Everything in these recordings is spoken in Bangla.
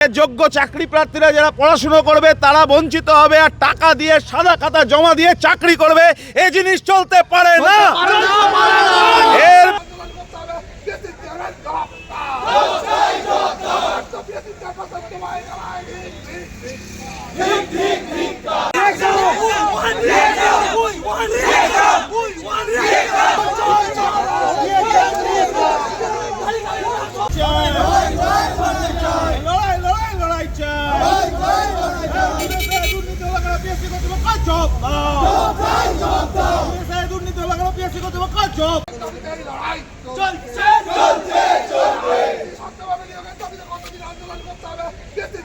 যোগ্য চাকরি প্রার্থীরা যারা পড়াশুনো করবে তারা বঞ্চিত হবে আর টাকা দিয়ে সাদা খাতা জমা দিয়ে চাকরি করবে। এই জিনিস চলতে পারে না। এর লড়াই লড়াই লড়াই চাই দুর্নীতি হলো কেন পিএসসি কর্তৃপক্ষ জব দাও দুর্নীতি হলো কেন পিএসসি কর্তৃপক্ষ জব চলছে চলছে। চলবে সত্যভাবে নিয়োগের দাবিতে কতদিন আন্দোলন করতে হবে? দেশের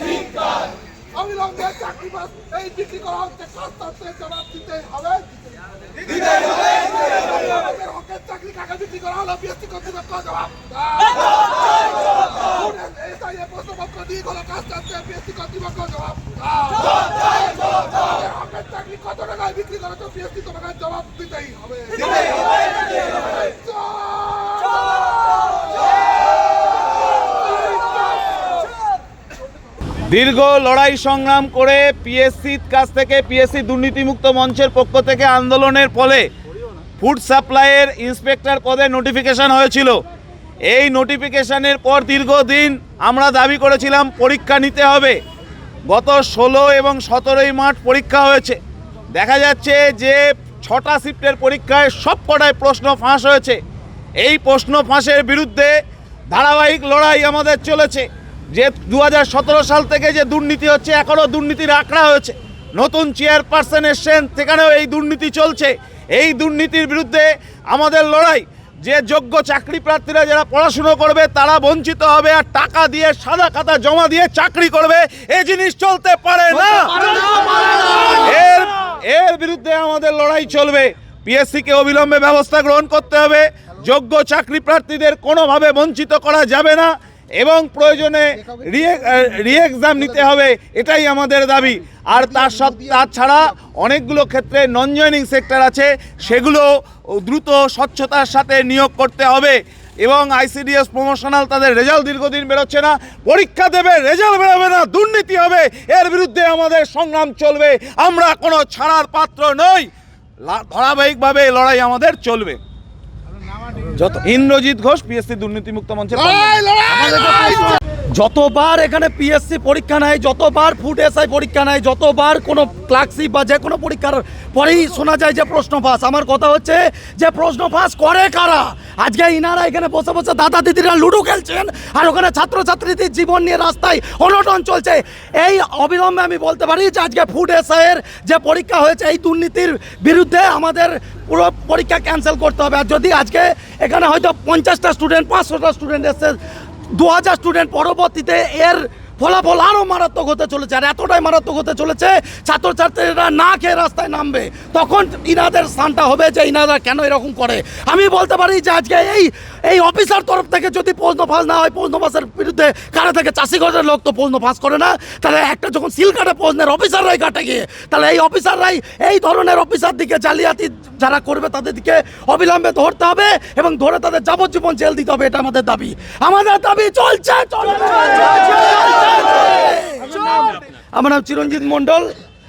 ঠিক কাজ অবিলম্বে চাকরি বাস এই বিক্রি করা হচ্ছে কাস্তার্থের জবাব দিতে হবে। আমাদের হকের চাকরি কাকে বিক্রি করা হলো? বিএসসি কর্তৃপক্ষ জবাব দীর্ঘ লড়াই সংগ্রাম করে পিএসসির কাছ থেকে পিএসসি দুর্নীতিমুক্ত মঞ্চের পক্ষ থেকে আন্দোলনের ফলে ফুড সাপ্লাইয়ের ইন্সপেক্টর পদে নোটিফিকেশন হয়েছিল। এই নোটিফিকেশনের পর দীর্ঘদিন আমরা দাবি করেছিলাম পরীক্ষা নিতে হবে। গত ষোলো এবং সতেরোই মার্চ পরীক্ষা হয়েছে। দেখা যাচ্ছে যে ছটা শিফটের পরীক্ষায় সব কটায় প্রশ্ন ফাঁস হয়েছে। এই প্রশ্ন ফাঁসের বিরুদ্ধে ধারাবাহিক লড়াই আমাদের চলেছে। যে দু হাজার সতেরো সাল থেকে যে দুর্নীতি হচ্ছে, এখনও দুর্নীতির আঁকড়া হয়েছে। নতুন চেয়ারপারসন এসছেন, সেখানেও এই দুর্নীতি চলছে। এই দুর্নীতির বিরুদ্ধে আমাদের লড়াই যে যোগ্য চাকরি প্রার্থীরা যারা পড়াশুনো করবে তারা বঞ্চিত হবে আর টাকা দিয়ে সাদা খাতা জমা দিয়ে চাকরি করবে। এই জিনিস চলতে পারে না। এর এর বিরুদ্ধে আমাদের লড়াই চলবে। পিএসসিকে অবিলম্বে ব্যবস্থা গ্রহণ করতে হবে। যোগ্য চাকরি প্রার্থীদের কোনোভাবে বঞ্চিত করা যাবে না। এবং প্রয়োজনে রি এক্সাম নিতে হবে, এটাই আমাদের দাবি। আর তার সব তাছাড়া অনেকগুলো ক্ষেত্রে নন জয়নিং সেক্টর আছে, সেগুলো দ্রুত স্বচ্ছতার সাথে নিয়োগ করতে হবে। এবং আইসিডিএস প্রমোশনাল তাদের রেজাল্ট দীর্ঘদিন বেরোচ্ছে না, পরীক্ষা দেবে রেজাল্ট বেরোবে না, দুর্নীতি হবে, এর বিরুদ্ধে আমাদের সংগ্রাম চলবে, আমরা কোনো ছাড়ার পাত্র নই। ধারাবাহিকভাবে লড়াই আমাদের চলবে। যত। ইন্দ্রজিৎ ঘোষ পিএসসি দুর্নীতিমুক্ত মঞ্চের যতবার এখানে পিএসসি পরীক্ষা নেয়, যতবার ফুড এসআই পরীক্ষা নেয়, যতবার কোনো ক্লার্কশিপ বা যে কোনো পরীক্ষার পরেই শোনা যায় যে প্রশ্ন ফাঁস আমার কথা হচ্ছে যে প্রশ্ন ফাঁস করে কারা? আজকে ইনারা এখানে বসে বসে দাদা দিদিরা লুডো খেলছেন আর ওখানে ছাত্রছাত্রীদের জীবন নিয়ে রাস্তায় অনটন চলছে। এই অবিলম্বে আমি বলতে পারি যে আজকে ফুড এসআইয়ের যে পরীক্ষা হয়েছে, এই দুর্নীতির বিরুদ্ধে আমাদের পুরো পরীক্ষা ক্যান্সেল করতে হবে। আর যদি আজকে এখানে হয়তো পঞ্চাশটা স্টুডেন্ট পাঁচশোটা স্টুডেন্ট এসছে দু হাজার স্টুডেন্ট পরবর্তীতে এর ফলাফল আরও মারাত্মক হতে চলেছে। আর এতটাই মারাত্মক হতে চলেছে, ছাত্রছাত্রীরা না খেয়ে রাস্তায় নামবে। তখন ইনাদের স্থানটা হবে যে ইনারা কেন এরকম করে। আমি বলতে পারি যে আজকে এই এই অফিসার তরফ থেকে যদি প্রশ্ন ফাঁস না হয় প্রশ্ন ফাঁসের বিরুদ্ধে কারা থেকে চাষিগঞ্জের লোক তো প্রশ্ন ফাঁস করে না, তাহলে একটা যখন সিল কাটে প্রশ্নের অফিসাররাই কাটে গিয়ে, তাহলে এই অফিসাররাই এই ধরনের অফিসার দিকে জালিয়াতি যারা করবে তাদের দিকে অবিলম্বে ধরতে হবে এবং ধরে তাদের যাবজ্জীবন জেল দিতে হবে, এটা আমাদের দাবি। আমাদের দাবি চলছে চলছে। আমার নাম চিরঞ্জিত মন্ডল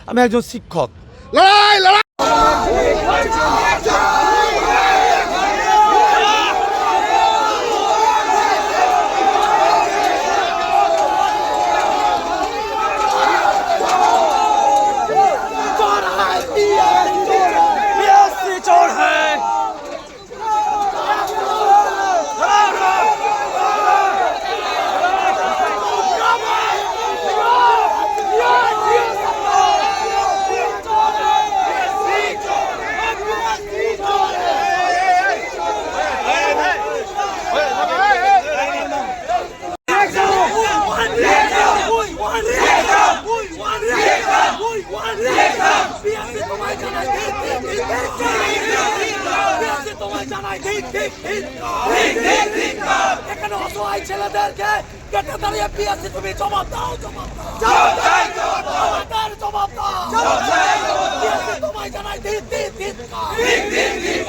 আমি একজন শিক্ষক। লড়াই লড়াই! ঠিক ঠিক ঠিক ঠিক ঠিক ঠিক এখানে অসহায় ছেলেদেরকে কেটে দাঁড়িয়ে পিএসসি তুমি জবাব দাও জবাব দাও জবাব দাও জবাব দাও পিএসসি তোমায় জানাই ঠিক ঠিক ঠিক ঠিক ঠিক ঠিক